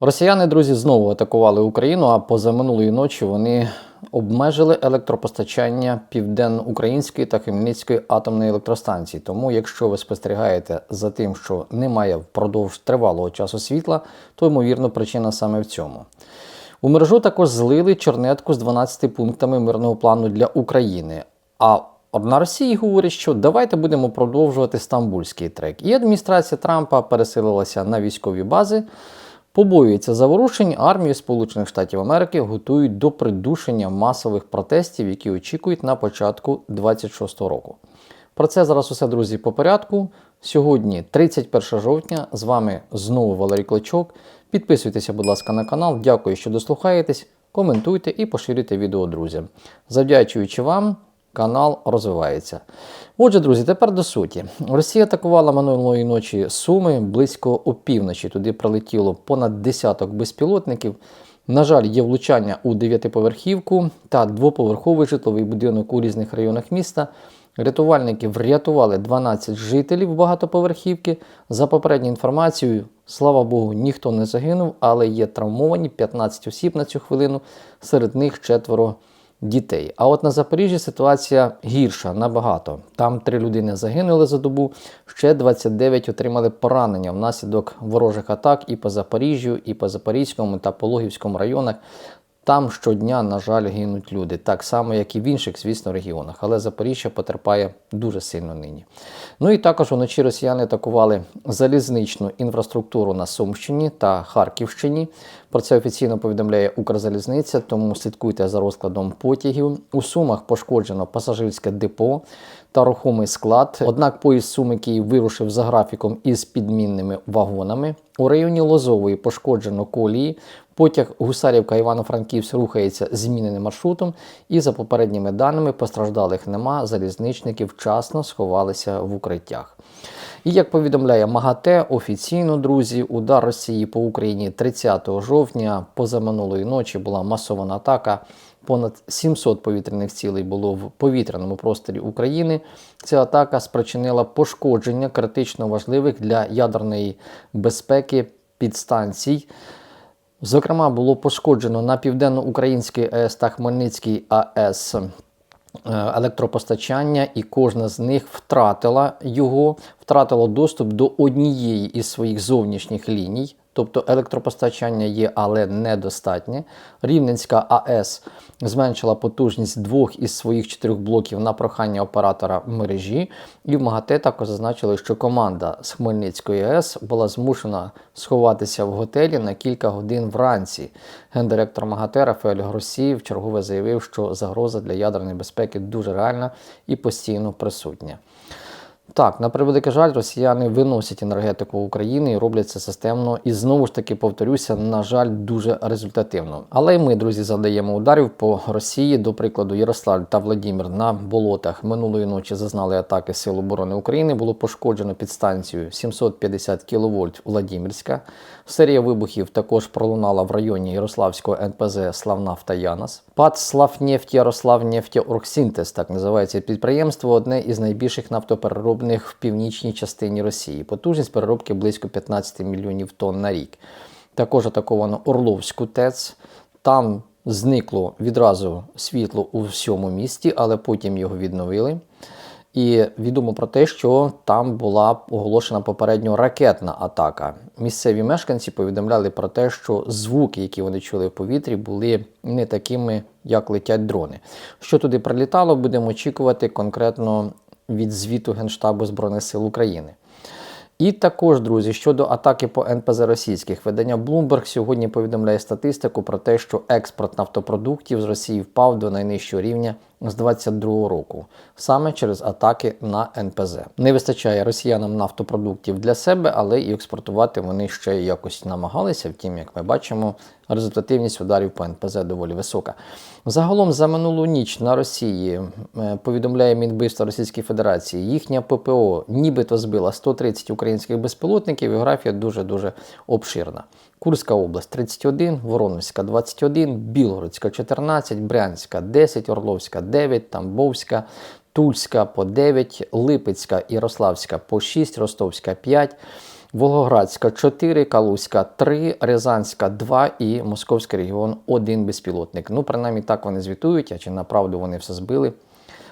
Росіяни, друзі, знову атакували Україну, а позаминулої ночі вони обмежили електропостачання південно-української та Хмельницької атомної електростанції. Тому, якщо ви спостерігаєте за тим, що немає впродовж тривалого часу світла, то ймовірно причина саме в цьому. У мережу також злили чорнетку з 12 пунктами мирного плану для України. А на Росії говорять, що давайте будемо продовжувати стамбульський трек. І адміністрація Трампа переселилася на військові бази. Побоюється заворушень, армію Сполучених Штатів Америки готують до придушення масових протестів, які очікують на початку 26-го року. Про це зараз усе, друзі, по порядку. Сьогодні, 31 жовтня, з вами знову Валерій Клочок. Підписуйтеся, будь ласка, на канал. Дякую, що дослухаєтесь. Коментуйте і поширюйте відео друзям. Завдячуючи вам, канал розвивається. Отже, друзі, тепер до суті. Росія атакувала минулої ночі Суми близько опівночі. Туди прилетіло понад десяток безпілотників. На жаль, є влучання у дев'ятиповерхівку та двоповерховий житловий будинок у різних районах міста. Рятувальники врятували 12 жителів багатоповерхівки. За попередньою інформацією, слава Богу, ніхто не загинув, але є травмовані 15 осіб на цю хвилину, серед них четверо дітей. А от на Запоріжжі ситуація гірша набагато. Там три людини загинули за добу, ще 29 отримали поранення внаслідок ворожих атак і по Запоріжжю, і по Запорізькому та Пологівському районах. Там щодня, на жаль, гинуть люди, так само, як і в інших, звісно, регіонах. Але Запоріжжя потерпає дуже сильно нині. Ну і також вночі росіяни атакували залізничну інфраструктуру на Сумщині та Харківщині. Про це офіційно повідомляє Укрзалізниця, тому слідкуйте за розкладом потягів. У Сумах пошкоджено пасажирське депо та рухомий склад. Однак поїзд Суми Київ вирушив за графіком із підмінними вагонами. У районі Лозової пошкоджено колії. Потяг Гусарівка Івано-Франківськ рухається зміненим маршрутом, і за попередніми даними постраждалих нема. Залізничники вчасно сховалися в укриттях. І як повідомляє МАГАТЕ, офіційно, друзі, удар Росії по Україні 30 жовтня позаминулої ночі була масована атака. Понад 700 повітряних цілей було в повітряному просторі України. Ця атака спричинила пошкодження критично важливих для ядерної безпеки підстанцій. Зокрема, було пошкоджено на південно-українській АЕС та Хмельницькій АЕС е, електропостачання, і кожна з них втратила його, втратила доступ до однієї із своїх зовнішніх ліній. Тобто електропостачання є, але недостатнє. Рівненська АЕС зменшила потужність двох із своїх чотирьох блоків на прохання оператора мережі. І в МАГАТЕ також зазначили, що команда з Хмельницької АЕС була змушена сховатися в готелі на кілька годин вранці. Гендиректор МАГАТЕ Рафаель Гросі в чергове заявив, що загроза для ядерної безпеки дуже реальна і постійно присутня. Так, на превеликий жаль, росіяни виносять енергетику України і роблять це системно. І знову ж таки повторюся, на жаль, дуже результативно. Але й ми, друзі, задаємо ударів по Росії. До прикладу, Ярослав та Владимир на болотах минулої ночі зазнали атаки Сил оборони України. Було пошкоджено підстанцію 750 кВт Владимирська. Серія вибухів також пролунала в районі Ярославського НПЗ Славнафта Янас. ПАД Славнефть Ярославнефть Оргсінтез, так називається підприємство, одне із найбільших нафтопереробних в північній частині Росії. Потужність переробки близько 15 мільйонів тонн на рік. Також атаковано Орловську ТЕЦ. Там зникло відразу світло у всьому місті, але потім його відновили. І відомо про те, що там була оголошена попередньо ракетна атака. Місцеві мешканці повідомляли про те, що звуки, які вони чули в повітрі, були не такими, як летять дрони. Що туди прилітало, будемо очікувати конкретно від звіту Генштабу Збройних сил України. І також, друзі, щодо атаки по НПЗ російських, видання Bloomberg сьогодні повідомляє статистику про те, що експорт нафтопродуктів з Росії впав до найнижчого рівня з 22 року, саме через атаки на НПЗ. Не вистачає росіянам нафтопродуктів для себе, але і експортувати вони ще якось намагалися. Втім, як ми бачимо, результативність ударів по НПЗ доволі висока. Загалом за минулу ніч на Росії е, повідомляє Мінбивства Російської Федерації, їхня ППО нібито збила 130 українських безпілотників. Географія дуже дуже обширна. Курська область 31, Воронезька 21, Білгородська 14, Брянська 10, Орловська 9, Тамбовська, Тульська по 9, Липецька Ярославська по 6, Ростовська 5. Волгоградська 4, Калузька 3, Рязанська 2 і Московський регіон 1 безпілотник. Ну, принаймні так вони звітують, а чи направду вони все збили.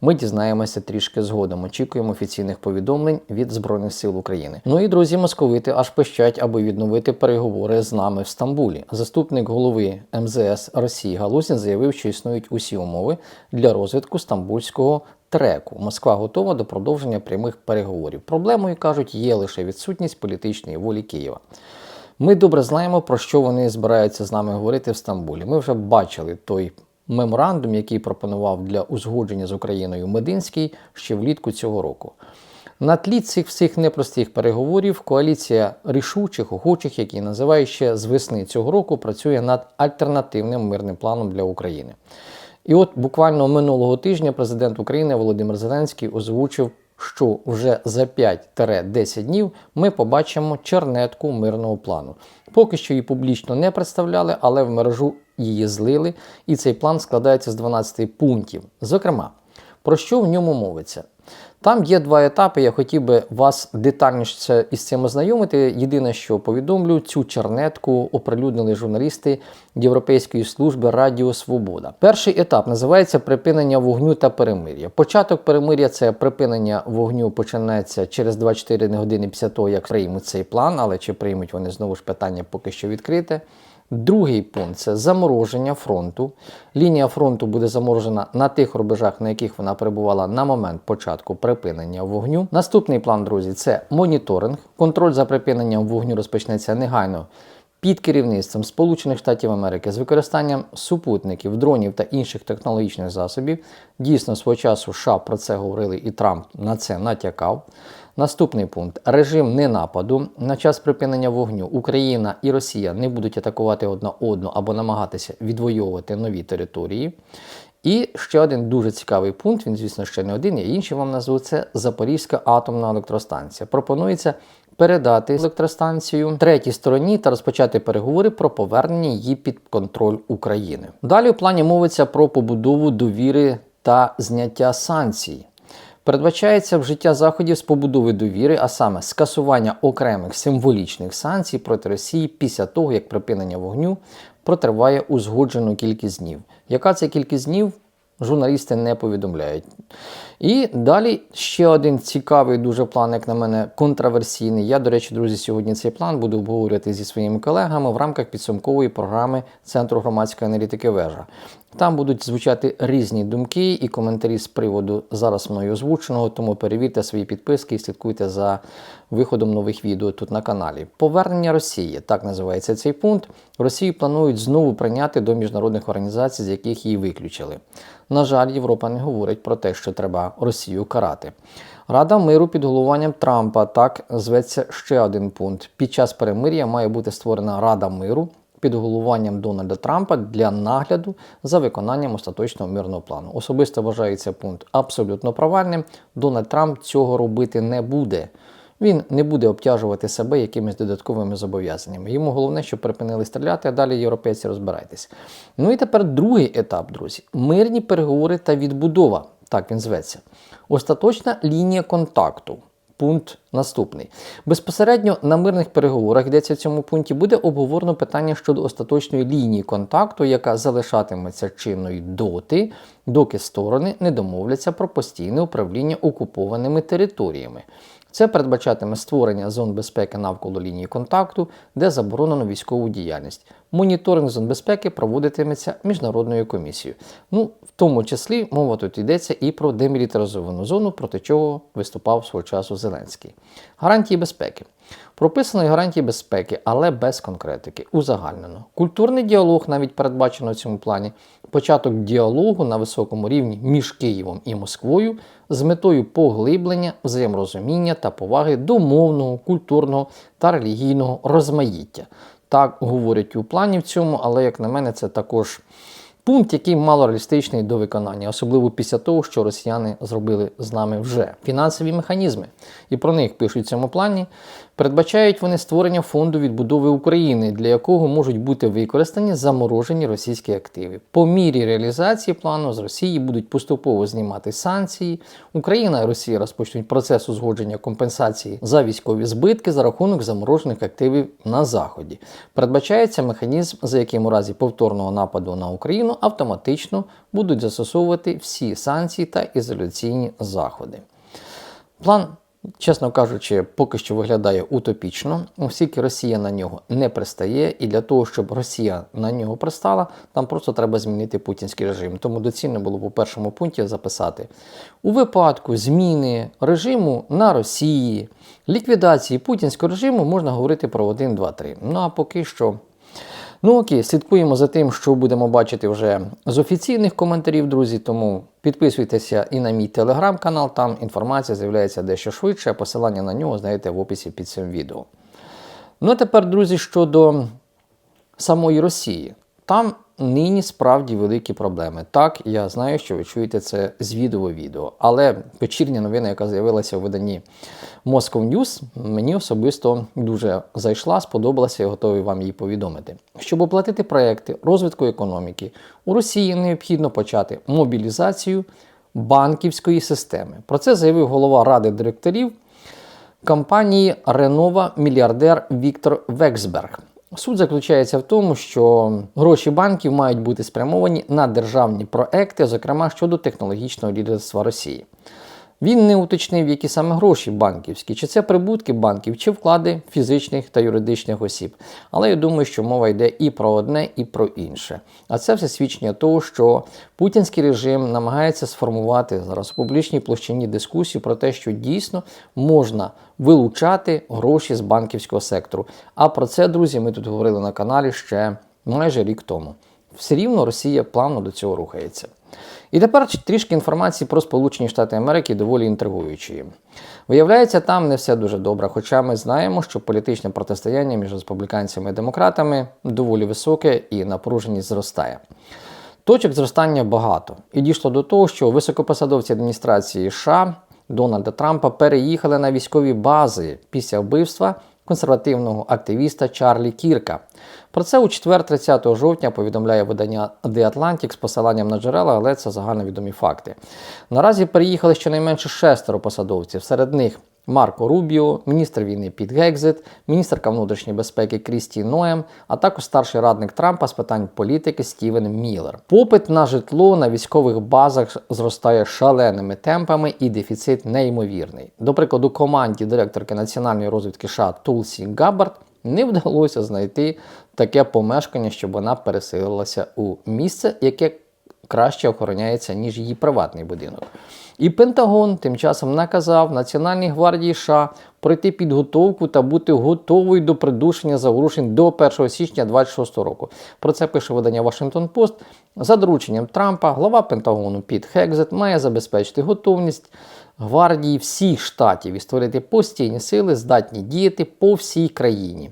Ми дізнаємося трішки згодом. Очікуємо офіційних повідомлень від Збройних сил України. Ну і друзі, московити аж пищать, аби відновити переговори з нами в Стамбулі. Заступник голови МЗС Росії Галузін заявив, що існують усі умови для розвитку стамбульського треку. Москва готова до продовження прямих переговорів. Проблемою кажуть, є лише відсутність політичної волі Києва. Ми добре знаємо, про що вони збираються з нами говорити в Стамбулі. Ми вже бачили той меморандум, який пропонував для узгодження з Україною Мединський ще влітку цього року. На тлі цих всіх непростих переговорів коаліція рішучих, охочих, які називають ще з весни цього року, працює над альтернативним мирним планом для України. І от буквально минулого тижня президент України Володимир Зеленський озвучив, що вже за 5-10 днів ми побачимо чернетку мирного плану. Поки що її публічно не представляли, але в мережу її злили, і цей план складається з 12 пунктів. Зокрема, про що в ньому мовиться? Там є два етапи. Я хотів би вас детальніше із цим ознайомити. Єдине, що повідомлю, цю чернетку оприлюднили журналісти Європейської служби Радіо Свобода. Перший етап називається припинення вогню та перемир'я. Початок перемир'я це припинення вогню починається через 24 години після того, як приймуть цей план, але чи приймуть вони знову ж питання поки що відкрите. Другий пункт це замороження фронту. Лінія фронту буде заморожена на тих рубежах, на яких вона перебувала на момент початку припинення вогню. Наступний план, друзі, це моніторинг. Контроль за припиненням вогню розпочнеться негайно під керівництвом Сполучених Штатів Америки з використанням супутників, дронів та інших технологічних засобів. Дійсно, свого часу США про це говорили, і Трамп на це натякав. Наступний пункт режим ненападу. На час припинення вогню Україна і Росія не будуть атакувати одна одну або намагатися відвоювати нові території. І ще один дуже цікавий пункт, він, звісно, ще не один, я інші вам назву, це Запорізька атомна електростанція. Пропонується передати електростанцію третій стороні та розпочати переговори про повернення її під контроль України. Далі у плані мовиться про побудову довіри та зняття санкцій. Передбачається вжиття заходів з побудови довіри, а саме скасування окремих символічних санкцій проти Росії після того, як припинення вогню протриває узгоджену кількість днів. Яка це кількість днів? Журналісти не повідомляють. І далі ще один цікавий дуже план, як на мене, контраверсійний. Я, до речі, друзі, сьогодні цей план буду обговорювати зі своїми колегами в рамках підсумкової програми Центру громадської аналітики вежа. Там будуть звучати різні думки і коментарі з приводу зараз мною озвученого, тому перевірте свої підписки і слідкуйте за виходом нових відео тут на каналі. Повернення Росії, так називається цей пункт. Росію планують знову прийняти до міжнародних організацій, з яких її виключили. На жаль, Європа не говорить про те, що треба Росію карати. Рада миру під головуванням Трампа так зветься ще один пункт. Під час перемир'я має бути створена Рада миру під головуванням Дональда Трампа для нагляду за виконанням остаточного мирного плану. Особисто вважаю цей пункт абсолютно провальним. Дональд Трамп цього робити не буде. Він не буде обтяжувати себе якимись додатковими зобов'язаннями. Йому головне, щоб припинили стріляти, а далі європейці розбирайтесь. Ну і тепер другий етап, друзі: мирні переговори та відбудова. Так він зветься. Остаточна лінія контакту. Пункт наступний. Безпосередньо на мирних переговорах йдеться в цьому пункті, буде обговорено питання щодо остаточної лінії контакту, яка залишатиметься чинною доти, доки сторони не домовляться про постійне управління окупованими територіями. Це передбачатиме створення зон безпеки навколо лінії контакту, де заборонено військову діяльність. Моніторинг зон безпеки проводитиметься міжнародною комісією. Ну, в тому числі мова тут йдеться і про демілітаризовану зону, проти чого виступав свого часу Зеленський. Гарантії безпеки. Прописано гарантії безпеки, але без конкретики, узагальнено. Культурний діалог навіть передбачено в цьому плані. Початок діалогу на високому рівні між Києвом і Москвою з метою поглиблення, взаєморозуміння та поваги до мовного, культурного та релігійного розмаїття. Так говорять у плані в цьому, але, як на мене, це також пункт, який мало реалістичний до виконання, особливо після того, що росіяни зробили з нами вже фінансові механізми. І про них пишуть в цьому плані. Передбачають вони створення фонду відбудови України, для якого можуть бути використані заморожені російські активи. По мірі реалізації плану з Росії будуть поступово знімати санкції. Україна і Росія розпочнуть процес узгодження компенсації за військові збитки за рахунок заморожених активів на заході. Передбачається механізм, за яким у разі повторного нападу на Україну автоматично будуть застосовувати всі санкції та ізоляційні заходи. План, чесно кажучи, поки що виглядає утопічно, оскільки Росія на нього не пристає, і для того, щоб Росія на нього пристала, там просто треба змінити путінський режим. Тому доцільно було по першому пункті записати у випадку зміни режиму на Росії, ліквідації путінського режиму можна говорити про 1, 2, 3. Ну а поки що. Ну окей, слідкуємо за тим, що будемо бачити вже з офіційних коментарів, друзі. Тому підписуйтеся і на мій телеграм-канал, там інформація з'являється дещо швидше. Посилання на нього знайдете в описі під цим відео. Ну а тепер, друзі, щодо самої Росії. Там нині справді великі проблеми. Так, я знаю, що ви чуєте це з відео-відео, Але вечірня новина, яка з'явилася у виданні Moscow News, мені особисто дуже зайшла, сподобалася і готовий вам її повідомити. Щоб оплатити проекти розвитку економіки, у Росії необхідно почати мобілізацію банківської системи. Про це заявив голова ради директорів компанії Ренова мільярдер Віктор Вексберг. Суть заключається в тому, що гроші банків мають бути спрямовані на державні проекти, зокрема щодо технологічного лідерства Росії. Він не уточнив, які саме гроші банківські, чи це прибутки банків, чи вклади фізичних та юридичних осіб. Але я думаю, що мова йде і про одне, і про інше. А це все свідчення того, що путінський режим намагається сформувати зараз у публічній площині дискусію про те, що дійсно можна вилучати гроші з банківського сектору. А про це, друзі, ми тут говорили на каналі ще майже рік тому. Все рівно Росія плавно до цього рухається. І тепер трішки інформації про Сполучені Штати Америки доволі інтригуючої. Виявляється, там не все дуже добре, хоча ми знаємо, що політичне протистояння між республіканцями і демократами доволі високе і напруженість зростає. Точок зростання багато. І дійшло до того, що високопосадовці адміністрації США Дональда Трампа переїхали на військові бази після вбивства консервативного активіста Чарлі Кірка. Про це у четвер, 30 жовтня, повідомляє видання The Atlantic з посиланням на джерела, але це загальновідомі факти. Наразі переїхали щонайменше шестеро посадовців. Серед них Марко Рубіо, міністр війни Піт Гекзит, міністерка внутрішньої безпеки Крісті Ноєм, а також старший радник Трампа з питань політики Стівен Міллер. Попит на житло на військових базах зростає шаленими темпами і дефіцит неймовірний. До прикладу, команді директорки національної розвідки США Тулсі Габбард не вдалося знайти таке помешкання, щоб вона переселилася у місце, яке краще охороняється, ніж її приватний будинок. І Пентагон тим часом наказав Національній гвардії США пройти підготовку та бути готовою до придушення заворушень до 1 січня 2026 року. Про це пише видання Washington Post. За дорученням Трампа глава Пентагону Піт Хекзет має забезпечити готовність гвардії всіх штатів і створити постійні сили, здатні діяти по всій країні.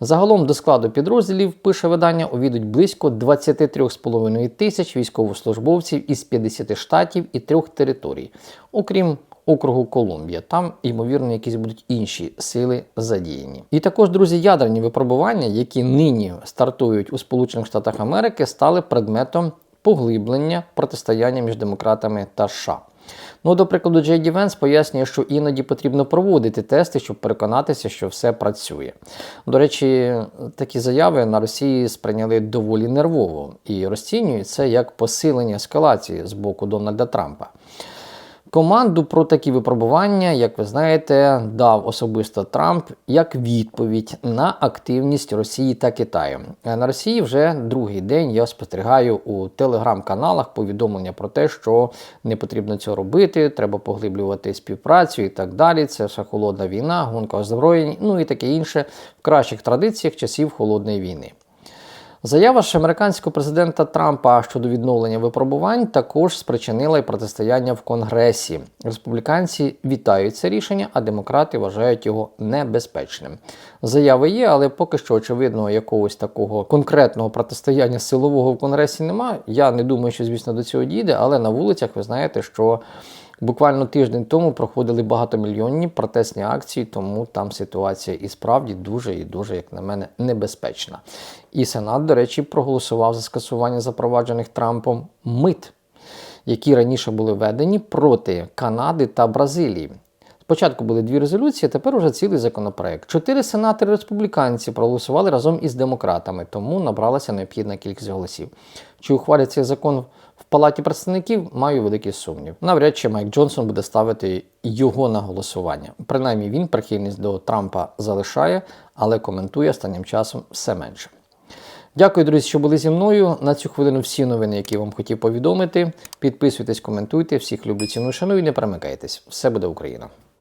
Загалом до складу підрозділів, пише видання, увійдуть близько 23,5 тисяч військовослужбовців із 50 штатів і трьох територій, окрім округу Колумбія. Там, ймовірно, якісь будуть інші сили задіяні. І також, друзі, ядерні випробування, які нині стартують у Сполучених Штатах Америки, стали предметом поглиблення протистояння між демократами та США. Ну, до прикладу, Джей Vance пояснює, що іноді потрібно проводити тести, щоб переконатися, що все працює. До речі, такі заяви на Росії сприйняли доволі нервово і розцінюють це як посилення ескалації з боку Дональда Трампа. Команду про такі випробування, як ви знаєте, дав особисто Трамп як відповідь на активність Росії та Китаю. На Росії вже другий день я спостерігаю у телеграм-каналах повідомлення про те, що не потрібно цього робити, треба поглиблювати співпрацю і так далі. Це ще холодна війна, гонка озброєнь, ну і таке інше в кращих традиціях часів холодної війни. Заява ж американського президента Трампа щодо відновлення випробувань також спричинила й протистояння в Конгресі. Республіканці вітають це рішення, а демократи вважають його небезпечним. Заяви є, але поки що очевидно якогось такого конкретного протистояння силового в Конгресі немає. Я не думаю, що звісно до цього дійде, але на вулицях ви знаєте, що Буквально тиждень тому проходили багатомільйонні протестні акції, тому там ситуація і справді дуже і дуже, як на мене, небезпечна. І Сенат, до речі, проголосував за скасування запроваджених Трампом мит, які раніше були введені проти Канади та Бразилії. Спочатку були дві резолюції, тепер уже цілий законопроект. Чотири сенатори республіканці проголосували разом із демократами, тому набралася необхідна кількість голосів. Чи ухвалять цей закон в палаті представників? Маю великий сумнів. Навряд чи Майк Джонсон буде ставити його на голосування. Принаймні він прихильність до Трампа залишає, але коментує останнім часом все менше. Дякую, друзі, що були зі мною. На цю хвилину всі новини, які вам хотів повідомити. Підписуйтесь, коментуйте. Всіх люблю ціну шаную і не перемикайтесь. Все буде Україна!